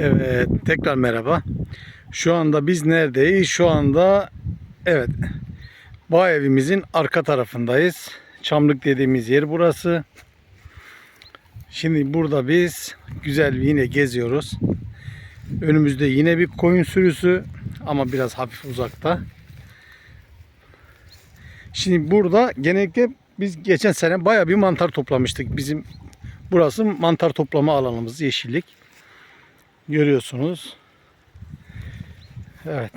Evet, tekrar merhaba. Şu anda biz neredeyiz? Şu anda evet, bağ evimizin arka tarafındayız. Çamlık dediğimiz yer burası. Şimdi burada biz güzel yine geziyoruz. Önümüzde yine bir koyun sürüsü ama biraz hafif uzakta. Şimdi burada genellikle biz geçen sene baya bir mantar toplamıştık. Bizim burası mantar toplama alanımız yeşillik. Görüyorsunuz. Evet.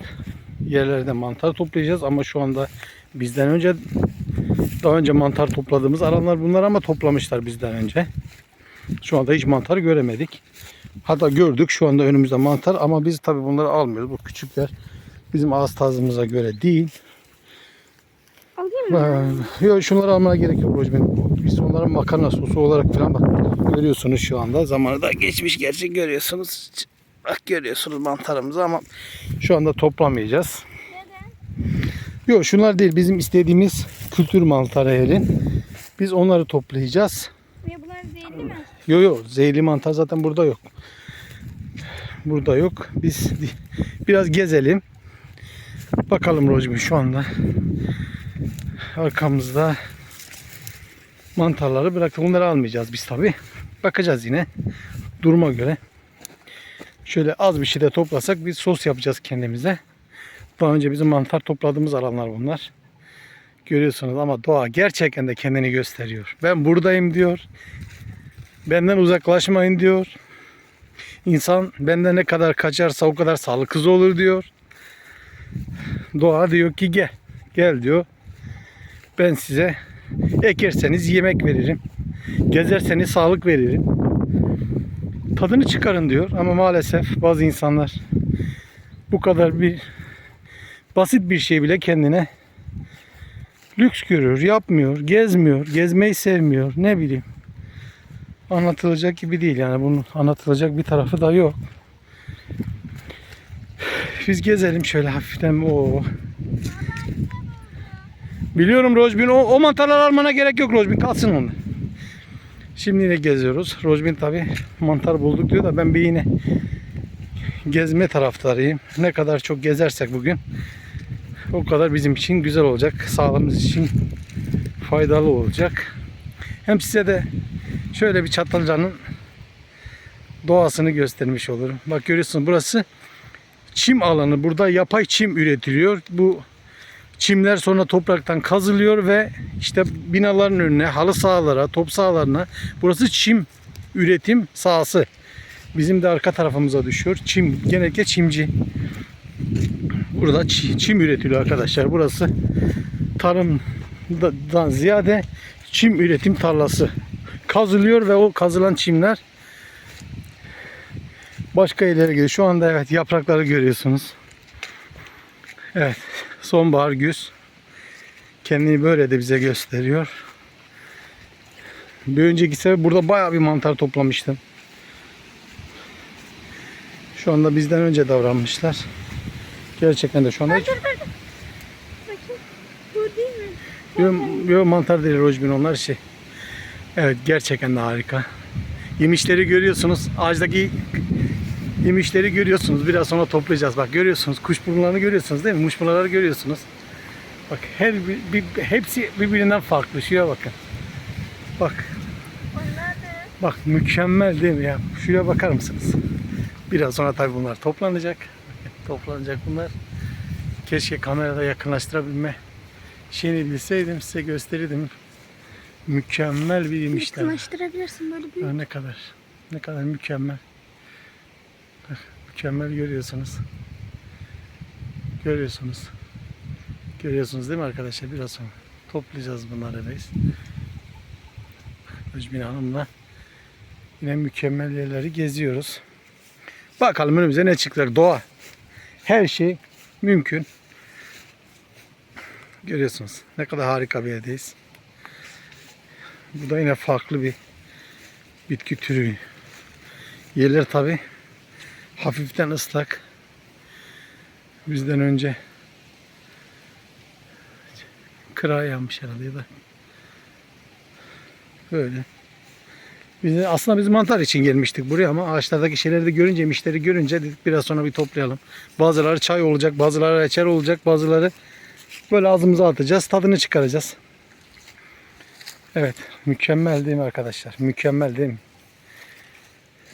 Yerlerde mantar toplayacağız ama şu anda bizden önce daha önce mantar topladığımız alanlar bunlar ama toplamışlar bizden önce. Şu anda hiç mantar göremedik. Hatta gördük şu anda önümüzde mantar ama biz tabi bunları almıyoruz. Bu küçükler bizim ağız tazımıza göre değil. Alayım mı? Ee, Yok şunları almana gerek yok Rojmen. Biz onların makarna sosu olarak falan bak görüyorsunuz şu anda. Zamanı da geçmiş gerçi görüyorsunuz. Bak görüyorsunuz mantarımızı ama şu anda toplamayacağız. Yok şunlar değil bizim istediğimiz kültür mantarı elin. Biz onları toplayacağız. Ve bunlar zehirli mi? Yok yok zehirli mantar zaten burada yok. Burada yok. Biz biraz gezelim. Bakalım Rojmi şu anda. Arkamızda mantarları bıraktık. Bunları almayacağız biz tabi. Bakacağız yine. Duruma göre. Şöyle az bir şey de toplasak biz sos yapacağız kendimize. Daha önce bizim mantar topladığımız alanlar bunlar. Görüyorsunuz ama doğa gerçekten de kendini gösteriyor. Ben buradayım diyor. Benden uzaklaşmayın diyor. İnsan benden ne kadar kaçarsa o kadar sağlıksız olur diyor. Doğa diyor ki gel. Gel diyor. Ben size ekerseniz yemek veririm. Gezerseniz sağlık veririm. Tadını çıkarın diyor ama maalesef bazı insanlar bu kadar bir basit bir şey bile kendine lüks görüyor, yapmıyor, gezmiyor, gezmeyi sevmiyor, ne bileyim anlatılacak gibi değil yani bunun anlatılacak bir tarafı da yok. Biz gezelim şöyle hafiften o. Biliyorum Rojbin o, o mantarlar almana gerek yok Rojbin kalsın onlar. Şimdi yine geziyoruz. Rojbin tabi mantar bulduk diyor da ben bir yine gezme taraftarıyım. Ne kadar çok gezersek bugün o kadar bizim için güzel olacak. Sağlığımız için faydalı olacak. Hem size de şöyle bir Çatalca'nın doğasını göstermiş olurum. Bak görüyorsunuz burası çim alanı. Burada yapay çim üretiliyor. Bu çimler sonra topraktan kazılıyor ve işte binaların önüne, halı sahalara, top sahalarına burası çim üretim sahası. Bizim de arka tarafımıza düşüyor. Çim, genellikle çimci. Burada çi- çim üretiliyor arkadaşlar. Burası tarımdan ziyade çim üretim tarlası kazılıyor ve o kazılan çimler başka yerlere gidiyor. Şu anda evet yaprakları görüyorsunuz. Evet sonbahar güz kendini böyle de bize gösteriyor. Bir önceki sefer burada bayağı bir mantar toplamıştım. Şu anda bizden önce davranmışlar. Gerçekten de şu anda hiç... Yok, yok mantar değil rojbin onlar şey. Evet gerçekten de harika. Yemişleri görüyorsunuz. Ağaçtaki yemişleri görüyorsunuz. Biraz sonra toplayacağız. Bak görüyorsunuz. Kuş burunlarını görüyorsunuz değil mi? Muşmulaları görüyorsunuz. Bak her bir, bir- hepsi birbirinden farklı. Şuraya bakın. Bak. Bak mükemmel değil mi ya? Şuraya bakar mısınız? Biraz sonra tabii bunlar toplanacak. Toplanacak bunlar. Keşke kamerada yakınlaştırabilme şeyini bilseydim size gösterirdim. Mükemmel bir yemişler. Yakınlaştırabilirsin böyle bir. Ne kadar ne kadar mükemmel. Mükemmel görüyorsunuz. Görüyorsunuz. Görüyorsunuz değil mi arkadaşlar? Biraz sonra toplayacağız bunları biz. Özmin Hanım'la yine mükemmel yerleri geziyoruz. Bakalım önümüze ne çıkacak. Doğa. Her şey mümkün. Görüyorsunuz. Ne kadar harika bir yerdeyiz. Bu da yine farklı bir bitki türü. Yerler tabi hafiften ıslak. Bizden önce kıra yanmış herhalde ya da böyle. Biz, aslında biz mantar için gelmiştik buraya ama ağaçlardaki şeyleri de görünce, mişleri görünce dedik biraz sonra bir toplayalım. Bazıları çay olacak, bazıları reçel olacak, bazıları böyle ağzımıza atacağız, tadını çıkaracağız. Evet, mükemmel değil mi arkadaşlar? Mükemmel değil mi?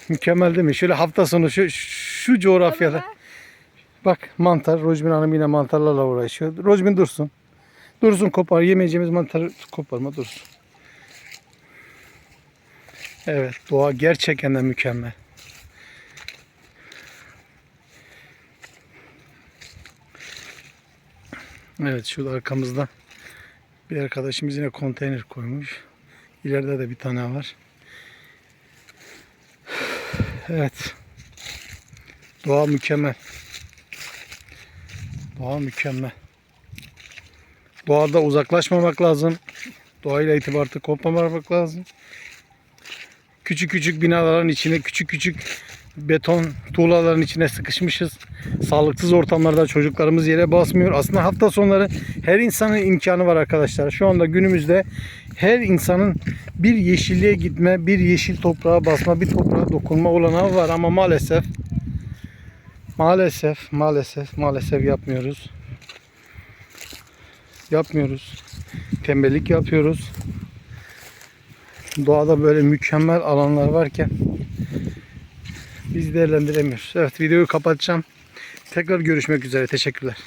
Mükemmel değil mi? Şöyle hafta sonu şu, şu coğrafyada. Bak mantar, Rojbin Hanım yine mantarlarla uğraşıyor. Rojbin dursun. Dursun kopar. Yemeyeceğimiz mantarı koparma dursun. Evet doğa gerçekten de mükemmel. Evet şu arkamızda bir arkadaşımız yine konteyner koymuş. İleride de bir tane var. Evet. Doğa mükemmel. Doğa mükemmel. Doğada uzaklaşmamak lazım. Doğayla itibarı kopmamak lazım. Küçük küçük binaların içine, küçük küçük beton tuğlaların içine sıkışmışız. Sağlıksız ortamlarda çocuklarımız yere basmıyor. Aslında hafta sonları her insanın imkanı var arkadaşlar. Şu anda günümüzde her insanın bir yeşilliğe gitme, bir yeşil toprağa basma, bir toprağa dokunma olanağı var ama maalesef maalesef maalesef maalesef yapmıyoruz. Yapmıyoruz. Tembellik yapıyoruz. Doğada böyle mükemmel alanlar varken biz değerlendiremiyoruz. Evet videoyu kapatacağım. Tekrar görüşmek üzere. Teşekkürler.